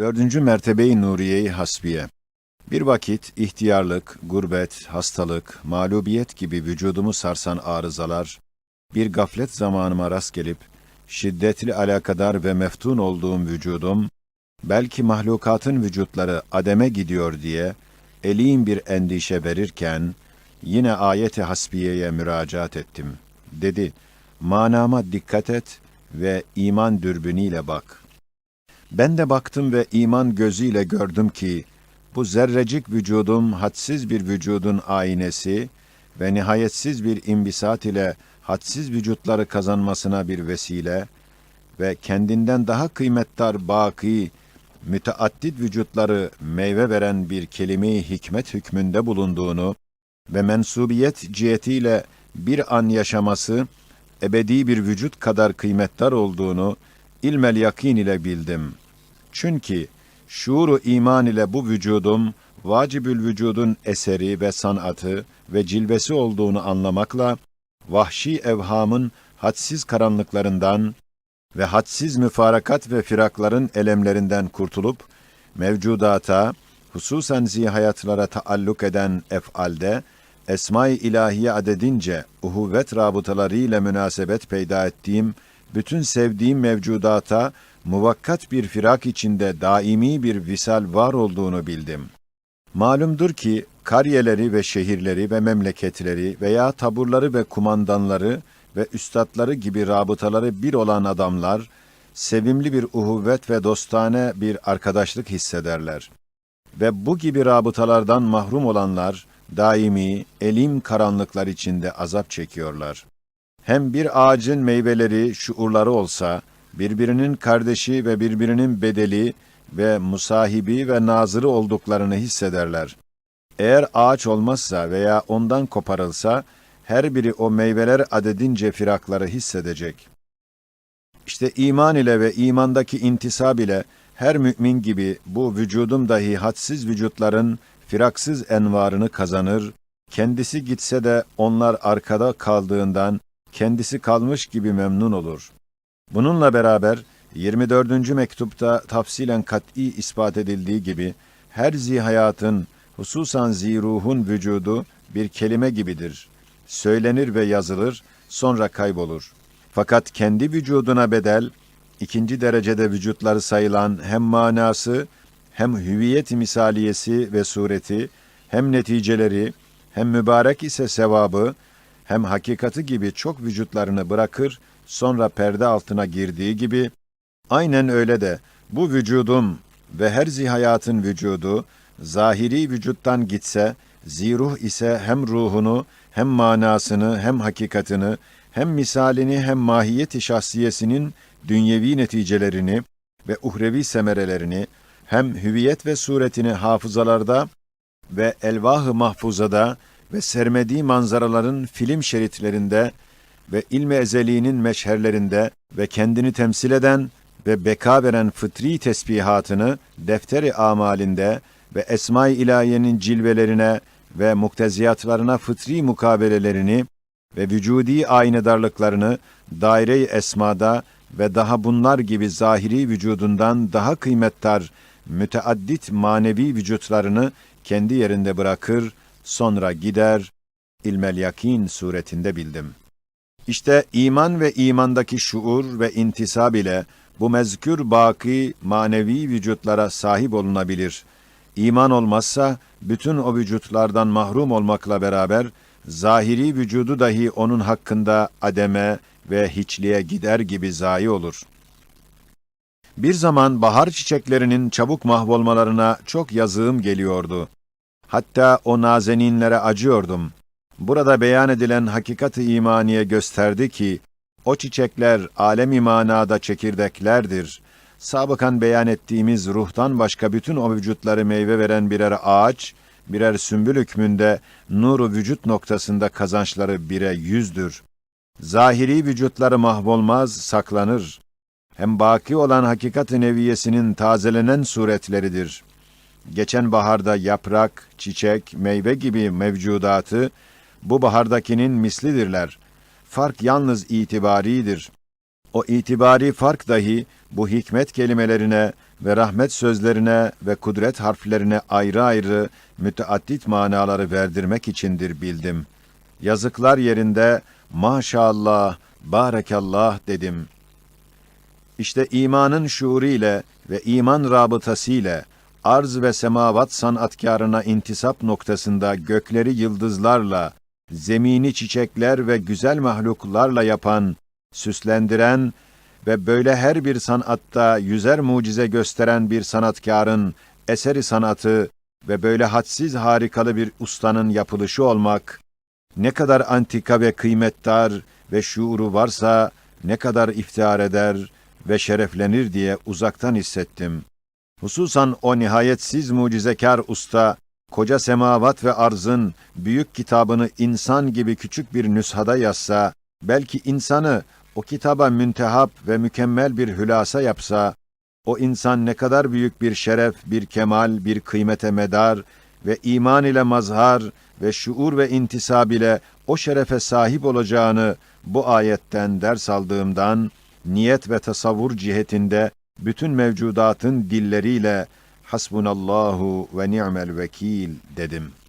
Dördüncü mertebeyi Nuriye-i Hasbiye. Bir vakit ihtiyarlık, gurbet, hastalık, mağlubiyet gibi vücudumu sarsan arızalar, bir gaflet zamanıma rast gelip, şiddetli alakadar ve meftun olduğum vücudum, belki mahlukatın vücutları ademe gidiyor diye, eliyim bir endişe verirken, yine ayeti hasbiyeye müracaat ettim. Dedi, manama dikkat et ve iman dürbünüyle bak. Ben de baktım ve iman gözüyle gördüm ki, bu zerrecik vücudum hadsiz bir vücudun aynesi ve nihayetsiz bir imbisat ile hadsiz vücutları kazanmasına bir vesile ve kendinden daha kıymetdar baki, müteaddit vücutları meyve veren bir kelime-i hikmet hükmünde bulunduğunu ve mensubiyet cihetiyle bir an yaşaması, ebedi bir vücut kadar kıymetdar olduğunu ilmel yakin ile bildim. Çünkü şuuru iman ile bu vücudum, vacibül vücudun eseri ve sanatı ve cilvesi olduğunu anlamakla, vahşi evhamın hadsiz karanlıklarından ve hadsiz müfarakat ve firakların elemlerinden kurtulup, mevcudata, hususen zihayatlara taalluk eden ef'alde, Esma-i ilahiye adedince uhuvvet rabıtaları ile münasebet peyda ettiğim, bütün sevdiğim mevcudata, muvakkat bir firak içinde daimi bir visal var olduğunu bildim. Malumdur ki, kariyeleri ve şehirleri ve memleketleri veya taburları ve kumandanları ve üstadları gibi rabıtaları bir olan adamlar, sevimli bir uhuvvet ve dostane bir arkadaşlık hissederler. Ve bu gibi rabıtalardan mahrum olanlar, daimi, elim karanlıklar içinde azap çekiyorlar. Hem bir ağacın meyveleri, şuurları olsa, birbirinin kardeşi ve birbirinin bedeli ve musahibi ve nazırı olduklarını hissederler. Eğer ağaç olmazsa veya ondan koparılsa, her biri o meyveler adedince firakları hissedecek. İşte iman ile ve imandaki intisab ile her mümin gibi bu vücudum dahi hadsiz vücutların firaksız envarını kazanır, kendisi gitse de onlar arkada kaldığından kendisi kalmış gibi memnun olur. Bununla beraber 24. mektupta tafsilen kat'i ispat edildiği gibi her zihayatın hususan ziruhun vücudu bir kelime gibidir. Söylenir ve yazılır, sonra kaybolur. Fakat kendi vücuduna bedel, ikinci derecede vücutları sayılan hem manası, hem hüviyet misaliyesi ve sureti, hem neticeleri, hem mübarek ise sevabı, hem hakikati gibi çok vücutlarını bırakır, sonra perde altına girdiği gibi, aynen öyle de bu vücudum ve her zihayatın vücudu, zahiri vücuttan gitse, ziruh ise hem ruhunu, hem manasını, hem hakikatini, hem misalini, hem mahiyeti şahsiyesinin dünyevi neticelerini ve uhrevi semerelerini, hem hüviyet ve suretini hafızalarda ve elvah-ı mahfuzada ve sermediği manzaraların film şeritlerinde ve ilmi ezeliğinin meşherlerinde ve kendini temsil eden ve beka veren fıtri tesbihatını defteri amalinde ve esma-i ilahiyenin cilvelerine ve mukteziyatlarına fıtri mukabelelerini ve vücudi aynedarlıklarını daire-i esmada ve daha bunlar gibi zahiri vücudundan daha kıymettar müteaddit manevi vücutlarını kendi yerinde bırakır, sonra gider, ilmel yakin suretinde bildim. İşte iman ve imandaki şuur ve intisab ile bu mezkür baki manevi vücutlara sahip olunabilir. İman olmazsa bütün o vücutlardan mahrum olmakla beraber zahiri vücudu dahi onun hakkında ademe ve hiçliğe gider gibi zayi olur. Bir zaman bahar çiçeklerinin çabuk mahvolmalarına çok yazığım geliyordu. Hatta o nazeninlere acıyordum. Burada beyan edilen hakikat-ı imaniye gösterdi ki, o çiçekler alem-i manada çekirdeklerdir. Sabıkan beyan ettiğimiz ruhtan başka bütün o vücutları meyve veren birer ağaç, birer sümbül hükmünde nuru vücut noktasında kazançları bire yüzdür. Zahiri vücutları mahvolmaz, saklanır. Hem baki olan hakikat-ı neviyesinin tazelenen suretleridir. Geçen baharda yaprak, çiçek, meyve gibi mevcudatı, bu bahardakinin mislidirler. Fark yalnız itibaridir. O itibari fark dahi bu hikmet kelimelerine ve rahmet sözlerine ve kudret harflerine ayrı ayrı müteaddit manaları verdirmek içindir bildim. Yazıklar yerinde maşallah, barekallah dedim. İşte imanın şuuru ile ve iman rabıtası ile arz ve semavat sanatkarına intisap noktasında gökleri yıldızlarla, zemini çiçekler ve güzel mahluklarla yapan, süslendiren ve böyle her bir sanatta yüzer mucize gösteren bir sanatkarın eseri sanatı ve böyle hadsiz harikalı bir ustanın yapılışı olmak, ne kadar antika ve kıymetdar ve şuuru varsa ne kadar iftihar eder ve şereflenir diye uzaktan hissettim. Hususan o nihayetsiz mucizekar usta, koca semavat ve arzın büyük kitabını insan gibi küçük bir nüshada yazsa, belki insanı o kitaba müntehap ve mükemmel bir hülasa yapsa, o insan ne kadar büyük bir şeref, bir kemal, bir kıymete medar ve iman ile mazhar ve şuur ve intisab ile o şerefe sahip olacağını bu ayetten ders aldığımdan, niyet ve tasavvur cihetinde bütün mevcudatın dilleriyle hasbunallahu ve ni'mel vekil dedim.''